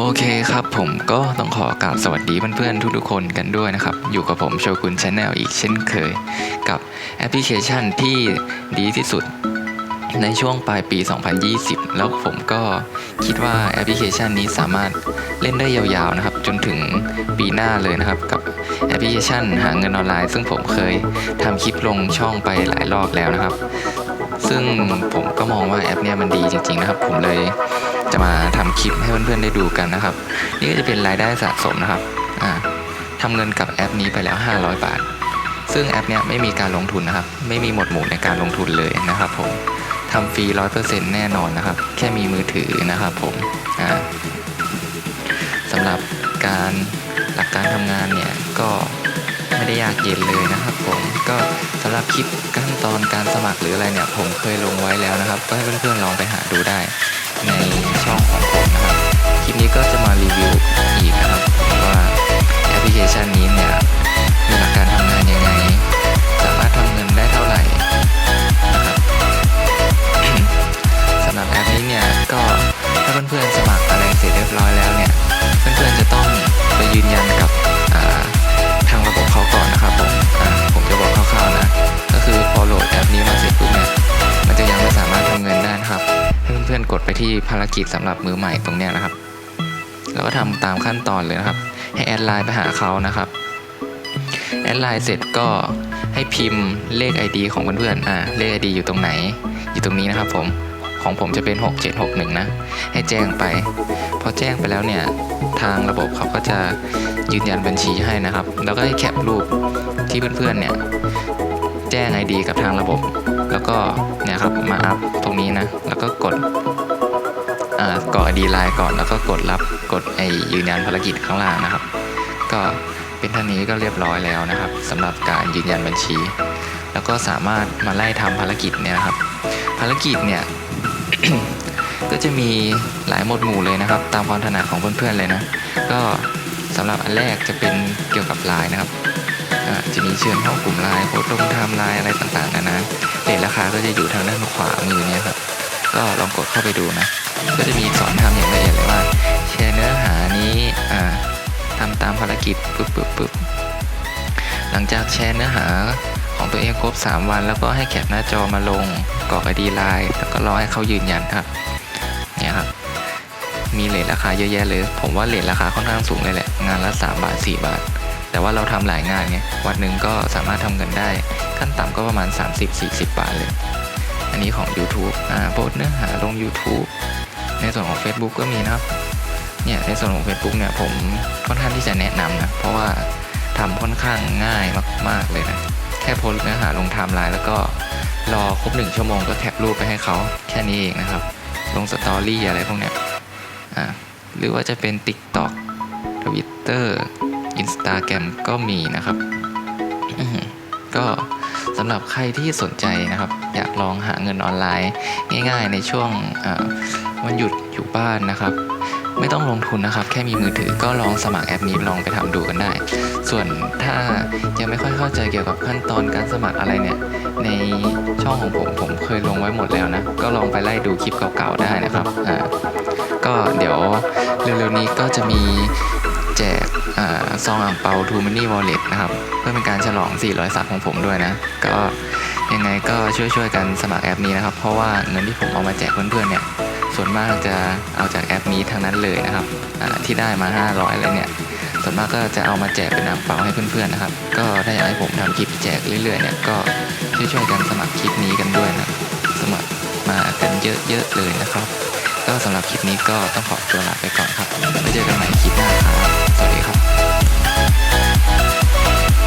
โอเคครับผมก็ต้องขอกราบสวัสดีเพื่อนๆทุกๆคนกันด้วยนะครับ อยู่กับผมโชกุนชาแนลอีกเช่นเคย กับแอปพลิเคชันที่ดีที่สุดในช่วงปลายปี 2020 แล้วผมก็คิดว่าแอปพลิเคชันนี้สามารถเล่นได้ยาวๆนะครับ จนถึงปีหน้าเลยนะครับ กับแอปพลิเคชันหาเงินออนไลน์ ซึ่งผมเคยทำคลิปลงช่องไปหลายรอบแล้วนะครับ ซึ่งผมก็มองว่าแอปเนี้ยมันดีจริงๆนะครับ ผมเลย จะมาทำคลิปให้เพื่อนๆได้ดูกันนะครับ นี่ก็จะเป็นรายได้สะสมนะครับอ่าทำเงินกับแอปนี้ไปแล้ว 500 บาท ซึ่งแอปเนี้ยไม่มีการลงทุนนะครับ ไม่มีหมดหมู่ในการลงทุนเลยนะครับผมทำฟรี100%แน่นอนนะครับ แค่มีมือถือนะครับผมอ่าสำหรับการหลักการทำงานเนี่ยก็ไม่ได้ยากเย็นเลยนะครับ ผมก็สำหรับคลิปขั้นตอนการสมัครหรืออะไรเนี่ย ผมเคยลงไว้แล้วนะครับ ก็ให้เพื่อนๆลองไปหาดูได้ใน ช่องของผมนะครับคลิปนี้ก็จะมารีวิวอีกนะครับว่าแอปพลิเคชันนี้เนี่ยมีหลักการทำงานยังไง สามารถทำเงินได้เท่าไหร่นะครับสำหรับแอปนี้เนี่ยก็ถ้าเพื่อน ภารกิจสำหรับมือใหม่ตรงเนี้ยนะครับ แล้วก็ทำตามขั้นตอนเลยนะครับ ให้แอดไลน์ไปหาเขานะครับ แอดไลน์เสร็จก็ให้พิมพ์เลข ID ของเพื่อนๆอ่าเลข ID อยู่ตรงไหน อยู่ตรงนี้นะครับผมของผมจะเป็น 6761 นะ ให้แจ้งไป พอแจ้งไปแล้วเนี่ย ทางระบบเขาก็จะยืนยันบัญชีให้นะครับ แล้วก็ให้แคปรูปที่เพื่อนๆเนี่ย แจ้ง ID กับทางระบบ แล้วก็เนี่ยครับมาอัพตรงนี้นะ แล้วก็กด กรอก ID ไลน์ก่อนแล้วก็กดรับกดไอยืนยันภารกิจข้างล่างนะครับ ก็เป็นท่านี้ก็เรียบร้อยแล้วนะครับสำหรับการยืนยันบัญชี แล้วก็สามารถมาไล่ทำภารกิจเนี่ยครับ ภารกิจเนี่ยก็จะมีหลายหมวดหมู่เลยนะครับ ตามความถนัดของเพื่อนๆเลยนะ ก็สำหรับอันแรกจะเป็นเกี่ยวกับไลน์นะครับจะมีเชิญเข้ากลุ่มไลน์โพสต์ลงไทม์ไลน์อะไรต่างๆนานาเรทราคาก็จะอยู่ทางด้านขวามือเนี่ยครับ ก็ลองกดเข้าไปดูนะ ก็จะมีสอนทำอย่างละเอียดเลยว่าแชร์เนื้อหานี้อ่าทำตามภารกิจปึ๊บปึ๊บปึ๊บหลังจากแชร์เนื้อหาของตัวเองครบ 3 วัน แล้วก็ให้แคปหน้าจอมาลงกรอกไอดีไลน์แล้วก็รอให้เขายืนยันครับเนี่ยครับมีเลทราคาเยอะแยะเลย ผมว่าเลทราคาค่อนข้างสูงเลยแหละ งานละ 3 บาท 4 บาท แต่ว่าเราทำหลายงานไงวันหนึ่งก็สามารถทำเงินได้ ขั้นต่ำก็ประมาณ 30-40 บาทเลย อันนี้ของ YouTube อ่าโพสเนื้อหาลง YouTube ในส่วนของ Facebook ก็มีนะครับเนี่ยในส่วนของ Facebook เนี่ยผมค่อนข้างที่จะแนะนำนะ เพราะว่าทำค่อนข้างง่ายมาก ๆ เลยนะ แค่โพสเนื้อหาลงไทม์ไลน์แล้วก็รอครบหนึ่งชั่วโมงก็แคปรูปไปให้เขาแค่นี้เองนะครับ ลงสตอรี่อะไรพวกเนี้ยอ่าหรือว่าจะเป็น TikTok Twitter Instagram ก็มีนะครับ ก็ สำหรับใครที่สนใจนะครับ อยากลองหาเงินออนไลน์ง่าย ๆ ในช่วงวันหยุดอยู่บ้านนะครับ ไม่ต้องลงทุนนะครับ แค่มีมือถือก็ลองสมัครแอปนี้ลองไปทำดูกันได้ ส่วนถ้ายังไม่ค่อยเข้าใจเกี่ยวกับขั้นตอนการสมัครอะไรเนี่ย ในช่องของผมผมเคยลงไว้หมดแล้วนะ ก็ลองไปไล่ดูคลิปเก่าๆได้นะครับก็เดี๋ยวเร็วๆนี้ก็จะมี แจกอซองอ่างเปาทูมินี่วอลเล็ตนะครับ เพื่อเป็นการฉลอง 400 สับของผมด้วยนะ ก็ยังไงก็ช่วยๆกันสมัครแอปนี้นะครับ เพราะว่าเงินที่ผมเอามาแจกเพื่อนๆเนี่ย ส่วนมากจะเอาจากแอปนี้ทั้งนั้นเลยนะครับที่ได้มา 500อะไรเนี่ย ส่วนมากก็จะเอามาแจกเป็นอ่างเปาให้เพื่อนๆนะครับ ก็ถ้าอยากให้ผมทำคลิปแจกเรื่อยๆเนี่ยก็ช่วยๆกันสมัครคลิปนี้กันด้วยนะสมัครมากันเยอะๆเลยนะครับก็สำหรับคลิปนี้ก็ต้องขอตัวลาไปก่อนครับไว้เจอกันใหม่คลิปหน้าครับ สวัสดีครับ